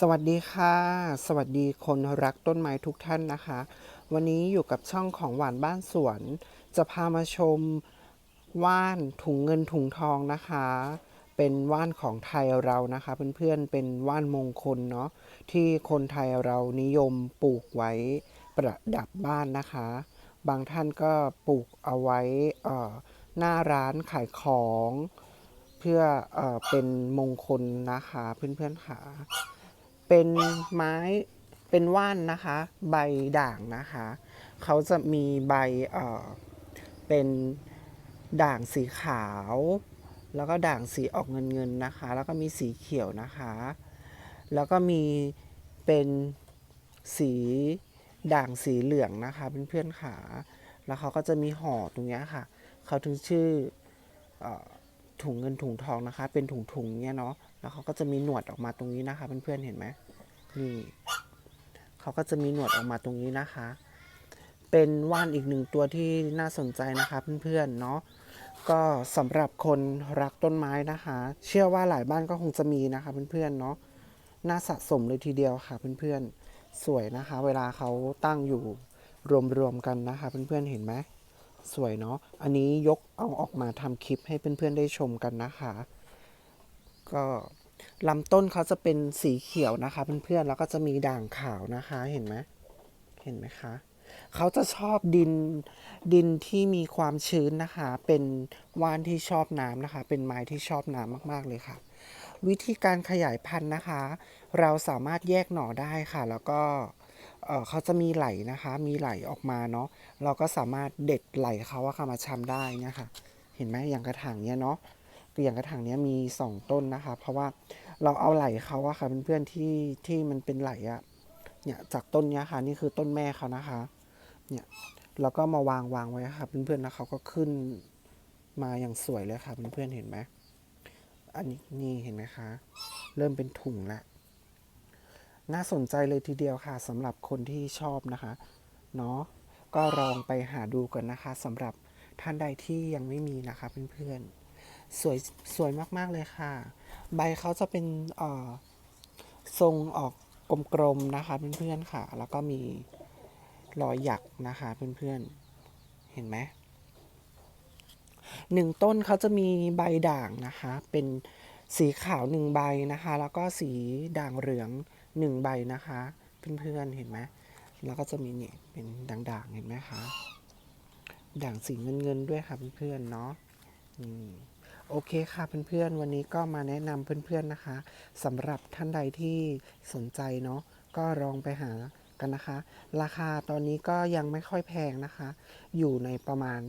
สวัสดีค่ะ สวัสดีคนรักต้นไม้ทุกท่านนะคะ วันนี้อยู่กับช่องของหวานบ้านสวน จะพามาชมว่านถุงเงินถุงทองนะคะ เป็นว่านของไทยเรานะคะ เพื่อนๆเป็นว่านมงคลเนาะที่คนไทยเรานิยมปลูกไว้ประดับบ้านนะคะ บางท่านก็ปลูกเอาไว้หน้าร้านขายของ เพื่อเอเป็นมงคลนะคะเพื่อนๆค่ะ เป็นไม้เป็นว่านนะคะ ใบด่างนะคะ เขาจะมีใบเอ่อเป็นด่างสีขาว แล้วก็ด่างสีออกเงินเงินๆนะคะ แล้วก็มีสีเขียวนะคะ แล้วก็มีเป็นสีด่างสีเหลืองนะคะเพื่อนๆค่ะแล้วเขาก็จะมีห่อตรงนี้ค่ะ เขาถึงชื่ออ ถุงเงินถุงทองนะคะ เป็นถุงถุงๆเนี้ยเนาะแล้วเขาก็จะมีหนวดออกมาตรงนี้นะคะ เพื่อนๆเห็นไหมนี่เขาก็จะมีหนวดออกมาตรงนี้นะคะ เป็นว่านอีกหนึ่งตัวที่น่าสนใจนะคะเพื่อนๆเนาะก็สำหรับคนรักต้นไม้นะคะ เชื่อว่าหลายบ้านก็คงจะมีนะคะเพื่อนๆเนาะน่าสะสมเลยทีเดียวค่ะเพื่อนๆสวยนะคะ เวลาเขาตั้งอยู่รวมๆกันนะคะ เพื่อนๆเห็นไหม สวยเนาะ อันนี้ยกเอาออกมาทำคลิปให้เพื่อนๆได้ชมกันนะคะ ก็ลำต้นเขาจะเป็นสีเขียวนะคะเพื่อนๆ แล้วก็จะมีด่างขาวนะคะ เห็นไหมเห็นไหมคะ เขาจะชอบดินดินที่มีความชื้นนะคะ เป็นว่านที่ชอบน้ำนะคะ เป็นไม้ที่ชอบน้ำมากๆเลยค่ะ วิธีการขยายพันธุ์นะคะ เราสามารถแยกหน่อได้ค่ะ แล้วก็ เขาจะมีไหลนะคะ มีไหลออกมาเนาะ เราก็สามารถเด็ดไหลเขาอะค่ะมาชำได้นี่ยค่ะเห็นไหมอย่างกระถางเนี้ยเนาะอย่างกระถางเนี้ยมีสองต้นนะคะ เพราะว่าเราเอาไหลเขาอะค่ะเพื่อนๆที่ที่มันเป็นไหลอะเนี่ยจากต้นเนี้ยค่ะ นี่คือต้นแม่เขานะคะ เนี่ยเราก็มาวางวางไว้ค่ะเพื่อนๆแล้วเขาก็ขึ้นมาอย่างสวยเลยค่ะเพื่อนๆเห็นไหมอันนี้นี่เห็นไหมคะ เริ่มเป็นถุงแล้ว น่าสนใจเลยทีเดียวค่ะสำหรับคนที่ชอบนะคะเนาะก็ลองไปหาดูกันนะคะสำหรับท่านใดที่ยังไม่มีนะคะเพื่อนๆสวยสวยมากๆเลยค่ะ ใบเขาจะเป็นทรงออกกลมๆนะคะเพื่อนๆค่ะ แล้วก็มีรอยหยักนะคะเพื่อนๆเห็นไหมหนึ่งต้นเขาจะมีใบด่างนะคะ เป็นสีขาวหนึ่งใบนะคะ แล้วก็สีด่างเหลือง หนึ่งใบนะคะ เพื่อนๆเห็นไหมแล้วก็จะมีเนี่ยเป็นด่างๆเห็นไหมคะด่างสีเงินๆด้วยค่ะเพื่อนๆเนาะโอเคค่ะเพื่อนๆวันนี้ก็มาแนะนำเพื่อนๆนะคะสำหรับท่านใดที่สนใจเนาะก็ลองไปหากันนะคะ ราคาตอนนี้ก็ยังไม่ค่อยแพงนะคะ อยู่ในประมาณ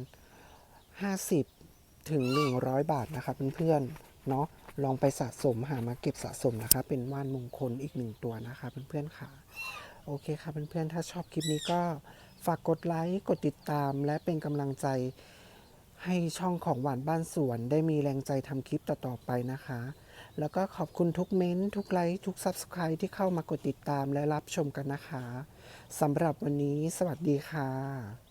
50 ถึง 100 บาทนะคะเพื่อนๆเนาะ ลองไปสะสมหามาเก็บสะสมนะคะ เป็นว่านมงคลอีกหนึ่งตัวนะคะเพื่อนๆค่ะ โอเคค่ะเพื่อนๆถ้าชอบคลิปนี้ก็ฝากกดไลค์กดติดตาม และเป็นกำลังใจให้ช่องของหวานบ้านสวน ได้มีแรงใจทำคลิปต่อๆไปนะคะ แล้วก็ขอบคุณทุกเม้นทุกไลค์ทุก Subscribe ที่เข้ามากดติดตามและรับชมกันนะคะสำหรับวันนี้ สวัสดีค่ะ